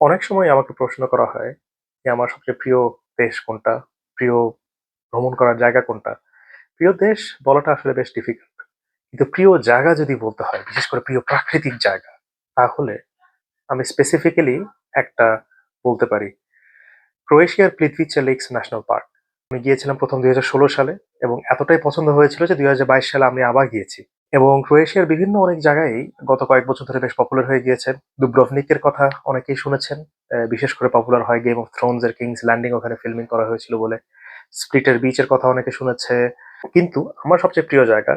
অনেক সময় আমাকে প্রশ্ন করা হয় যে আমার সবচেয়ে প্রিয় দেশ কোনটা? প্রিয় ভ্রমণ করার জায়গা কোনটা? প্রিয় দেশ বলাটা আসলে বেশ ডিফিকাল্ট। কিন্তু প্রিয় জায়গা যদি বলতে হয়, বিশেষ করে প্রিয় প্রাকৃতিক জায়গা, তাহলে আমি স্পেসিফিক্যালি একটা বলতে পারি। ক্রোয়েশিয়ার প্লিতভিচা লেকস ন্যাশনাল পার্ক। আমি গিয়েছিলাম প্রথম ২০১৬ সালে এবং এতটাই পছন্দ হয়েছিল যে ২০২২ সালে আমি আবার গিয়েছি। এবং ক্রোয়েশিয়ার বিভিন্ন অনেক জায়গায়ই গত কয়েক বছর ধরে বেশ পপুলার হয়ে গিয়েছে। দুব্রভনিকের কথা অনেকেই শুনেছেন। বিশেষ করে পপুলার হয় 'গেম অফ থ্রোনস' এর 'কিংস ল্যান্ডিং' ওখানে ফিল্মিং করা হয়েছিল বলে। স্প্লিটের বিচের কথা অনেকে শুনেছে। কিন্তু আমার সবচেয়ে প্রিয় জায়গা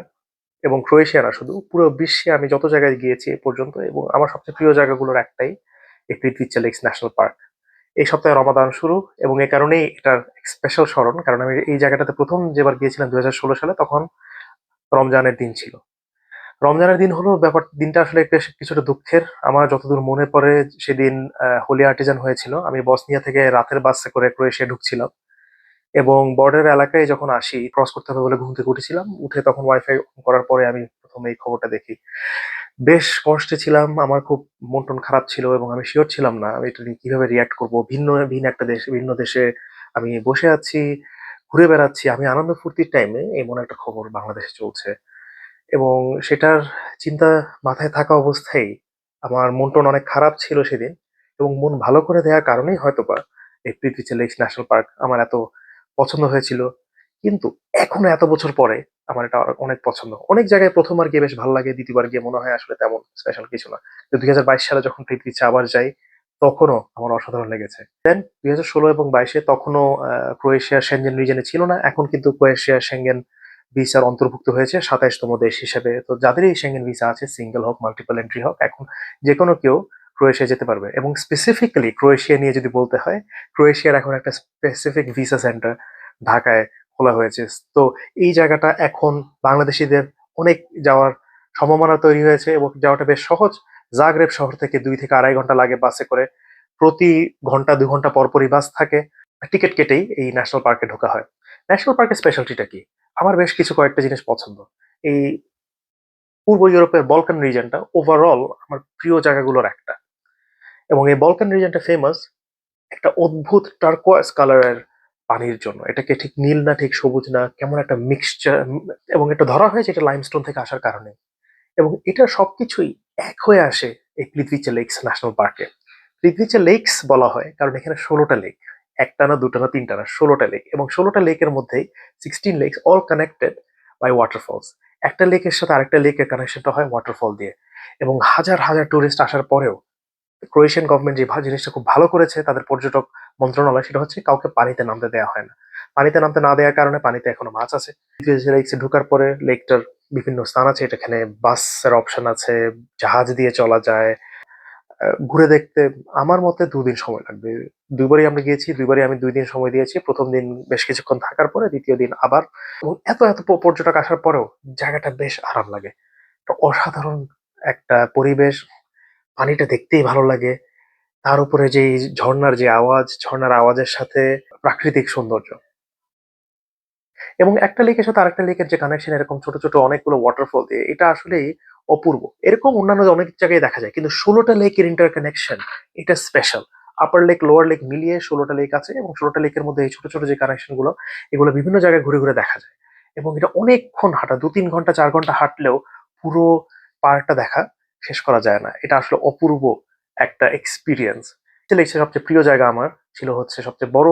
এবং ক্রোয়েশিয়া না শুধু, পুরো বিশ্বে আমি যত জায়গায় গিয়েছি এ পর্যন্ত এবং আমার সবচেয়ে প্রিয় জায়গাগুলোর একটাই এই লেকস ন্যাশনাল পার্ক। এই সপ্তাহে রমাদান শুরু এবং এ কারণেই এটার স্পেশাল স্মরণ। কারণ আমি এই জায়গাটাতে প্রথম যেবার গিয়েছিলাম ২০১৬ সালে তখন রমজানের দিন ছিল। রমজানের দিন হলো ব্যাপার দিনটা আসলে বেশ কিছুটা দুঃখের। আমার যতদূর মনে পড়ে সেদিন হোলি আর্টিজান হয়েছিল। আমি বসনিয়া থেকে রাতের বাসে করে ক্রোয়েশিয়া ঢুকছিলাম। এবং বর্ডার এলাকায় যখন আসি, ক্রস করতে হবে বলে ঘুম থেকে উঠেছিলাম। উঠে তখন ওয়াইফাই করার পরে আমি প্রথমে এই খবরটা দেখি। বেশ কষ্টে ছিলাম। আমার খুব মন-টন খারাপ ছিল এবং আমি শিওর ছিলাম না এটা নিয়ে কীভাবে রিঅ্যাক্ট করব। ভিন্ন ভিন্ন একটা দেশ, ভিন্ন দেশে আমি বসে আছি, ঘুরে বেড়াচ্ছি। আমি আনন্দ ফুর্তির টাইমে এমন একটা খবর বাংলাদেশে চলছে। এবং সেটার চিন্তা মাথায় থাকা অবস্থায় আমার মন-টন অনেক খারাপ ছিল সেদিন এবং মন ভালো করে দেওয়ার কারণেই হয়তোবা এই প্রিতভিচা লেকস ন্যাশনাল পার্ক আমার এত পছন্দ হয়েছিল। কিন্তু এখনও এত বছর পরে আমার এটা অনেক পছন্দ। অনেক জায়গায় ১ম বার গিয়ে বেশ ভালো লাগে, দ্বিতীয়বার গিয়ে মনে হয় আসলে তেমন স্পেশাল কিছু না। তো ২০২২ সালে যখন প্রিতভিচা আবার যাই, তখনও আমার অসাধারণ লেগেছে। দেন ২০১৬ এবং বাইশে তখনও ক্রোয়েশিয়া সেনজেন রিজনে ছিল না। এখন কিন্তু ক্রোয়েশিয়া সেঙ্গেন ভিসার অন্তর্ভুক্ত হয়েছে সাতাইশতম দেশ হিসেবে। তো যাদের এই সেঙ্গেন ভিসা আছে, সিঙ্গেল হোক, মাল্টিপল এন্ট্রি হোক, এখন যেকোনো কেউ ক্রোয়েশিয়া যেতে পারবে। এবং স্পেসিফিক্যালি ক্রোয়েশিয়া নিয়ে যদি বলতে হয়, ক্রোয়েশিয়ার এখন একটা স্পেসিফিক ভিসা সেন্টার ঢাকায় খোলা হয়েছে। তো এই জায়গাটা এখন বাংলাদেশিদের অনেক যাওয়ার সম্ভাবনা তৈরি হয়েছে এবং যাওয়াটা বেশ সহজ। জাগরেব শহর থেকে দুই থেকে ২.৫ ঘণ্টা লাগে বাসে করে। প্রতি ঘণ্টা দু ঘণ্টা পরপরই বাস থাকে। টিকিট কেটেই এই ন্যাশনাল পার্কে ঢোকা হয়। ন্যাশনাল পার্কের স্পেশালিটিটা কি? আমার বেশ কিছু কয়েকটা জিনিস পছন্দ। এই পূর্ব ইউরোপের বলকান রিজনটা ওভারঅল আমার প্রিয় জায়গাগুলোর একটা। এবং এই বলকান রিজনটা ফেমাস একটা অদ্ভুত টারকোয়েজ কালারের পানির জন্য। এটাকে ঠিক নীল না, ঠিক সবুজ না, কেমন একটা মিক্সচার এবং এটা ধরা হয়েছে এটা লাইমস্টোন থেকে আসার কারণে। এবং এটার সবকিছুই এক হয়ে আসে এই প্লিতভিচা লেকস ন্যাশনাল পার্কে। প্লিতভিচা লেকস বলা হয় কারণ এখানে ষোলোটা লেক। ১ টা না, ২ টা না, ৩ না, ১৬ লেক এবং ১৬ টা লেকের মধ্যেই 16 lakes all connected by waterfalls. একটা লেকের সাথে আরেকটা লেকের কানেকশনটা হয় ওয়াটারফল দিয়ে। এবং হাজার, হাজার টুরিস্ট আসার পরেও ক্রোয়েশিয়ান গভর্নমেন্ট যে জিনিসটা খুব ভালো করেছে তাদের পর্যটক মন্ত্রণালয় সেটা হচ্ছে কাউকে পানিতে নামতে দেওয়া হয় না। পানিতে নামতে না দেওয়ার কারণে পানিতে এখনও মাছ আছে। লেকসে ঢুকার পরে লেকটার বিভিন্ন স্থান আছে। এটা এখানে বাসের অপশন আছে, জাহাজ দিয়ে চলা যায়। ঘুরে দেখতে আমার মতে দুদিন সময় লাগবে। ২ বারই আমরা গিয়েছি, ২ বারই আমি দুই দিন সময় দিয়েছি। প্রথম দিন বেশ কিছুক্ষণ থাকার পরে দ্বিতীয় দিন আবার এবং এত, এত পর্যটক আসার পরেও জায়গাটা বেশ আরাম লাগে। অসাধারণ একটা পরিবেশ। পানিটা দেখতেই ভালো লাগে। তার উপরে যেই ঝর্ণার যে আওয়াজ, ঝর্ণার আওয়াজের সাথে প্রাকৃতিক সৌন্দর্য। এবং একটা লেকের সাথে আরেকটা লেকের যে কানেকশন এরকম ছোট, ছোট অনেকগুলো ওয়াটারফল দিয়ে এটা আসলেই অপূর্ব। এরকম অন্যান্য অনেক জায়গায় দেখা যায়। কিন্তু ১৬ টা লেকের ইন্টারকানেকশন এটা special. Upper lake, lower lake মিলিয়ে ১৬ টা লেক আছে এবং ১৬ টা লেকের মধ্যে এই ছোট, ছোট যে কানেকশনগুলো এগুলো বিভিন্ন জায়গায় ঘুরে, ঘুরে দেখা যায়। এবং এটা অনেকক্ষণ হাঁটা ২-৩ ঘণ্টা চার ঘণ্টা হাঁটলেও পুরো পার্কটা দেখা শেষ করা যায় না। এটা আসলে অপূর্ব একটা এক্সপেরিয়েন্স। লেকসের সবচেয়ে প্রিয় জায়গা আমার ছিল হচ্ছে সবচেয়ে বড়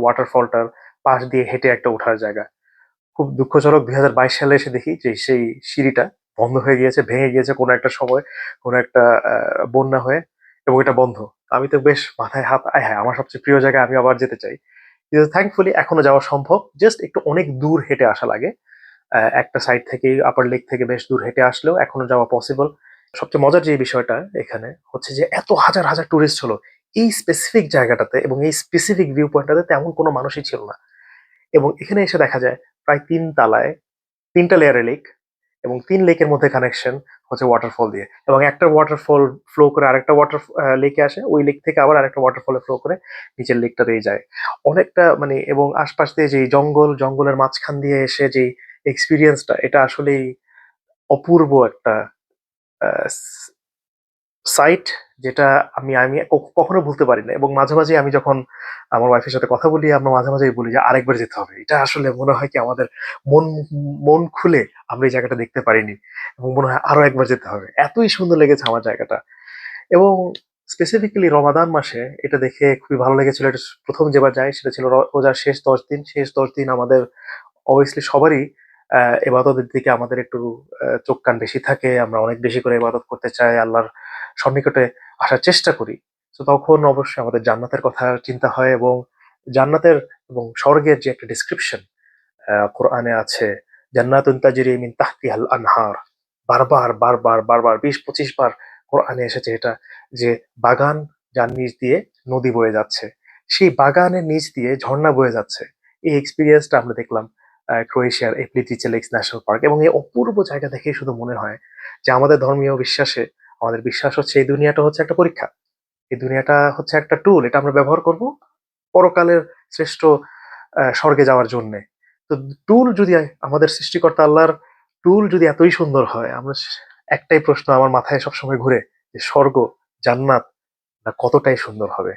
ওয়াটারফলটার পাশ দিয়ে হেঁটে একটা ওঠার জায়গা। খুব দুঃখজনক ২০২২ সালে এসে দেখি যে সেই সিঁড়িটা বন্ধ হয়ে গিয়েছে, ভেঙে গিয়েছে কোনো একটা সময়, কোনো একটা বন্যা হয়ে এবং এটা বন্ধ। আমি তো বেশ মাথায় হাত, আয় হায়! আমার সবচেয়ে প্রিয় জায়গায় আমি আবার যেতে চাই। কিন্তু থ্যাঙ্কফুলি এখনও যাওয়া সম্ভব। জাস্ট একটু অনেক দূর হেঁটে আসা লাগে। একটা সাইড থেকেই আপার লেক থেকে বেশ দূর হেঁটে আসলেও এখনও যাওয়া পসিবল। সবচেয়ে মজার যে বিষয়টা এখানে হচ্ছে যে এত হাজার, হাজার টুরিস্ট হলো এই স্পেসিফিক জায়গাটাতে এবং এই স্পেসিফিক ভিউ পয়েন্টটাতে তেমন কোনো মানুষই ছিল না। এবং এখানে এসে দেখা যায় প্রায় তিন তালায় তিনটা লেয়ারে লেক এবং তিন লেকের মধ্যে কানেকশন হচ্ছে ওয়াটারফল দিয়ে। এবং একটা ওয়াটারফল ফ্লো করে আরেকটা ওয়াটার লেকে আসে। ওই লেক থেকে আবার আরেকটা ওয়াটারফলে ফ্লো করে নিচের লেকটা লেকটাতেই যায়। অনেকটা মানে এবং আশপাশ দিয়ে যেই জঙ্গল, জঙ্গলের মাঝখান দিয়ে এসে যেই এক্সপিরিয়েন্সটা এটা আসলেই অপূর্ব একটা সাইট যেটা আমি আমি কখনো ভুলতে পারি না। এবং মাঝে মাঝে আমি যখন আমার ওয়াইফের সাথে কথা বলি, আমরা মাঝে মাঝেই বলি যে, আরেকবার যেতে হবে। এটা আসলে মনে হয় কি আমাদের মন মন খুলে আমরা এই জায়গাটা দেখতে পারিনি। এবং মনে হয় আরও একবার যেতে হবে। এতই সুন্দর লেগেছে আমার জায়গাটা। এবং স্পেসিফিক্যালি রমাদান মাসে এটা দেখে খুবই ভালো লেগেছিল। এটা প্রথম যেবার যাই, সেটা ছিল রোজার শেষ দশ দিন। শেষ দশ দিন আমাদের অবভিয়াসলি সবারই এবাদতের দিকে আমাদের একটু চোখ কান বেশি থাকে। আমরা অনেক বেশি করে ইবাদত করতে চাই। আল্লাহর সন্নিকটে আসার চেষ্টা করি। তো তখন অবশ্যই আমাদের জান্নাতের কথা চিন্তা হয় এবং জান্নাতের এবং স্বর্গের যে একটা ডিসক্রিপশন কোরআনে আছে, জান্নাতুন তাজরি মিন তাহতিহাল আনহার। বারবার বারবার বারবার, বিশ, পঁচিশ বার কোরআনে এসেছে এটা যে বাগান যার নিচ দিয়ে নদী বয়ে যাচ্ছে। সেই বাগানের নিচ দিয়ে ঝর্ণা বয়ে যাচ্ছে। এই এক্সপিরিয়েন্সটা আমরা দেখলাম ক্রোয়েশিয়ার এপ্লিটিচে লেকস ন্যাশনাল পার্ক এবং এই অপূর্ব জায়গা দেখে শুধু মনে হয় যে আমাদের ধর্মীয় বিশ্বাসে আমাদের বিশ্বাস হচ্ছে এই দুনিয়াটা হচ্ছে একটা পরীক্ষা। এই দুনিয়াটা হচ্ছে একটা টুল এটা আমরা ব্যবহার করব পরকালের শ্রেষ্ঠ স্বর্গে যাওয়ার জন্য। তো টুল যদি আমাদের সৃষ্টিকর্তা আল্লাহর টুল যদি এতই সুন্দর হয়, আমরা একটাই প্রশ্ন আমার মাথায় সবসময় ঘুরে যে স্বর্গ, জান্নাত না কতটাই সুন্দর হবে?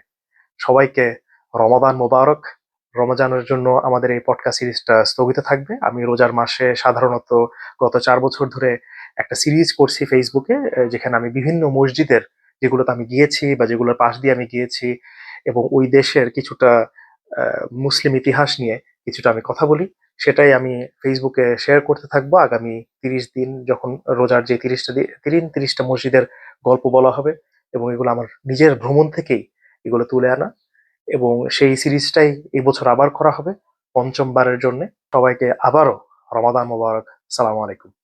সবাইকে রমাদান মোবারক। রমজানের জন্য আমাদের এই পডকাস্ট সিরিজটা স্থগিত থাকবে। আমি রোজার মাসে সাধারণত গত চার বছর ধরে একটা সিরিজ করছি ফেসবুকে যেখানে আমি বিভিন্ন মসজিদের যেগুলোতে আমি গিয়েছি বা যেগুলোর পাশ দিয়ে আমি গিয়েছি এবং ওই দেশের কিছুটা মুসলিম ইতিহাস নিয়ে কিছুটা আমি কথা বলি, সেটাই আমি ফেসবুকে শেয়ার করতে থাকব। আগামী তিরিশ দিন যখন রোজার যে তিরিশটা তিরিশ তিরিশটা মসজিদের গল্প বলা হবে এবং এগুলো আমার নিজের ভ্রমণ থেকেই এগুলো তুলে আনা এবং সেই সিরিজটাই এই বছর আবার করা হবে পঞ্চমবারের জন্য। সবাইকে আবারও রমাদান মোবারক। সালাম আলাইকুম।